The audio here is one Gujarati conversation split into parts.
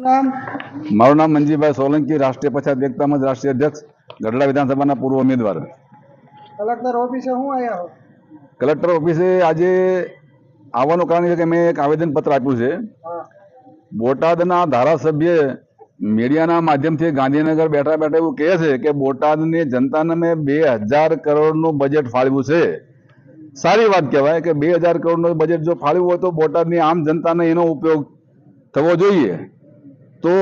મારું નામ મંજીભાઈ સોલંકી રાષ્ટ્રીય પછાત એકતા મંચ રાષ્ટ્રીય અધ્યક્ષ ગઢડા વિધાનસભાના પૂર્વ ઉમેદવાર. કલેક્ટર ઓફિસે હું આવ્યા હો? કલેક્ટર ઓફિસે આજે આવવાનું કારણ છે કે મેં એક આવેદનપત્ર આપ્યું છે. બોટાદના ધારાસભ્ય મીડિયાના માધ્યમથી ગાંધીનગર બેઠા બેઠા એવું કહે છે કે બોટાદની જનતાને મેં બે હજાર કરોડનું બજેટ ફાળવ્યું છે. સારી વાત કહેવાય કે બે હજાર કરોડનું બજેટ જો ફાળવ્યું હોય તો બોટાદની આમ જનતાને એનો ઉપયોગ થવો જોઈએ. તો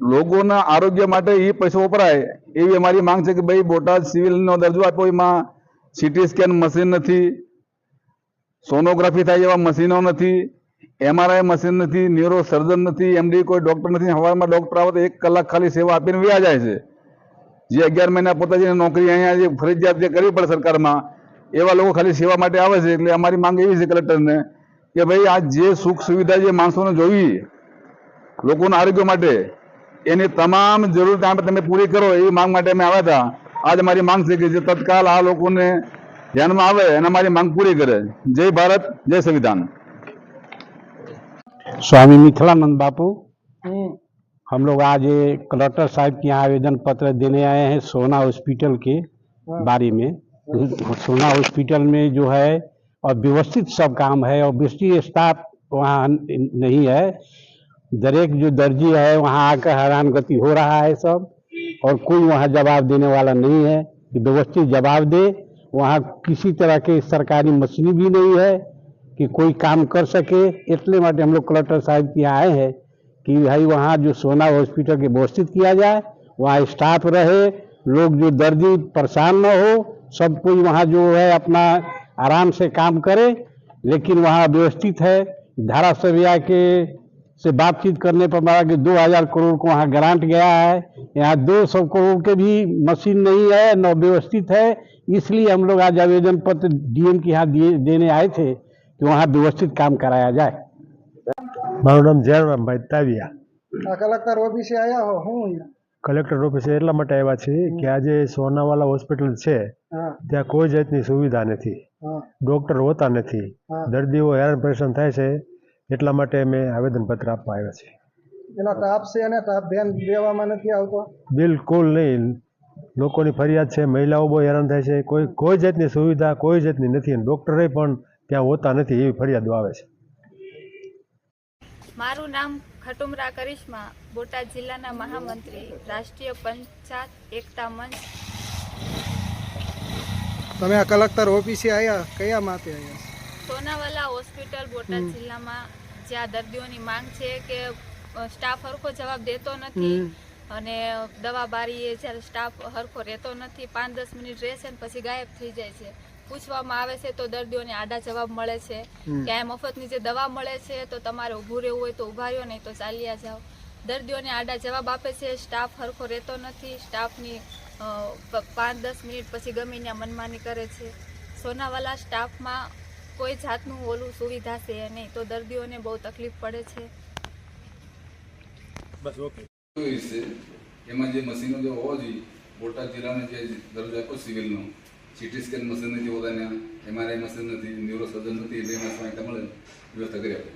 લોકોના આરોગ્ય માટે એ પૈસો વપરાય એવી અમારી માંગ છે કે ભાઈ બોટાદ સિવિલનો દરજ્જો આપ્યો, એમાં સીટી સ્કેન મશીન નથી સોનોગ્રાફી થાય એવા મશીનો નથી એમઆરઆઈ મશીન નથી ન્યુરો સર્જન નથી એમડી કોઈ ડોક્ટર નથી સવારમાં ડોક્ટર આવે તો એક કલાક ખાલી સેવા આપીને વ્યા જાય છે. જે અગિયાર મહિના પોતાની નોકરી અહીંયા જે ફરજિયાત જે કરવી પડે સરકારમાં, એવા લોકો ખાલી સેવા માટે આવે છે. એટલે અમારી માંગ એવી છે કલેક્ટરને કે ભાઈ આ જે સુખ સુવિધા જે માણસોને જોવી લોકોના આરોગ્ય માટે એની તમામ જરૂર ત્યાં તમે પૂરી કરો એવી માંગ માટે અમે આવ્યા હતા આજ અમારી માંગ છે કે જે તત્કાલ આ લોકોને ધ્યાનમાં આવે અને અમારી માંગ પૂરી કરે જય ભારત જય સંવિધાન स्वामी मिथिलानंद बापू હમ हम लोग आज ये कलेक्टर साहब के यहाँ आवेदन पत्र देने आए हैं सोना हॉस्पिटल के हाँ। बारे में सोना हॉस्पिटल में जो है और व्यवस्थित सब काम है और व्यवस्थित स्टाफ वहाँ न- नहीं है दरेक जो दर्जी है, वहाँ आकर हैरान गति हो रहा है सब, और कोई वहाँ जवाब देने वाला नहीं है। कि व्यवस्थित जवाब दे। वहाँ किसी तरह के सरकारी मशीन भी नहीं है कि कोई काम कर सके। इसलिए માટે हम लोग कलेक्टर साहब के यहाँ आए हैं कि भाई वहाँ जो सोना हॉस्पिटल के व्यवस्थित किया जाए, वहाँ स्टाफ रहे, लोग जो दर्दी परेशान न हो, सब कोई वहाँ जो है अपना आराम से काम करे। लेकिन वहाँ व्यवस्थित है। धारासभ्या के से बातचीत करने पर मारा कि दो हजार करोड़ को वहाँ ग्रांट गया है यहाँ दो सौ करोड़ के भी मशीन नहीं है न व्यवस्थित है इसलिए हम लोग आज आवेदन पत्र डीएम के यहाँ दिए देने आए थे कि वहाँ व्यवस्थित काम कराया जाए મારું નામ જયરામભાઈ તાવિયા આ કલેક્ટર ઓફિસે આયા હો હું અહીંયા કલેક્ટર ઓફિસે એટલા માટે આવ્યા છીએ કે આજે સોનાવાલા હોસ્પિટલ છે હા ત્યાં કોઈ જાતની સુવિધા નથી હા ડૉક્ટર હોતા નથી હા. દર્દીઓ હેરાન પરેશાન થાય છે એટલા માટે મેં આવેદનપત્ર આપવા આવ્યા છે. એનો તાપ છે અને તાપ ધ્યાન દેવામાં નથી આવતો. બિલકુલ નહીં. લોકોની ફરિયાદ છે મહિલાઓ બહુ હેરાન થાય છે. કોઈ કોઈ જાતની સુવિધા કોઈ જાતની નથી અને ડૉક્ટરે પણ ત્યાં હોતા નથી એવી ફરિયાદો આવે છે. મારું નામ ખટુમરા કરિશ્મા બોટાદ જિલ્લાના મહામંત્રી રાષ્ટ્રીય પંચાયત એકતા મંચ. તમે આ કલેક્ટર ઓફિસે આવ્યા કયા માટે આયા? સોનાવાલા હોસ્પિટલ બોટાદ જિલ્લામાં જ્યાં દર્દીઓની માંગ છે કે સ્ટાફ હરખો જવાબ દેતો નથી અને દવા બારીએ જ્યારે સ્ટાફ હરખો રહેતો નથી પાંચ દસ મિનિટ રહેશે ને પછી ગાયબ થઈ જાય છે. પૂછવામાં આવે છે તો દર્દીઓને આડા જવાબ મળે છે. કે મફતની જે દવા મળે છે તો તમારે ઊભું રહેવું હોય તો ઊભા રહ્યો નહીં તો ચાલ્યા જાઓ. દર્દીઓને આડા જવાબ આપે છે સ્ટાફ હરખો રહેતો નથી સ્ટાફની પાંચ દસ મિનિટ પછી ગમે ત્યાં મનમાની કરે છે. સોનાવાલા સ્ટાફમાં કોઈ જાતનું ઓલું સુવિધા છે નહીં તો દર્દીઓને બહુ તકલીફ પડે છે. છે એમાં જે મશીનો જે હોવા જોઈએ બોટાદ જિલ્લાને જે દરજ્જો આપ્યો સિવિલનો સીટી સ્કેન મશીન નથી હોતા એમઆરઆઈ મશીન નથી ન્યુરો સર્જન નથી એટલે એમાં સહાયતા મળે વ્યવસ્થા કરી આપે.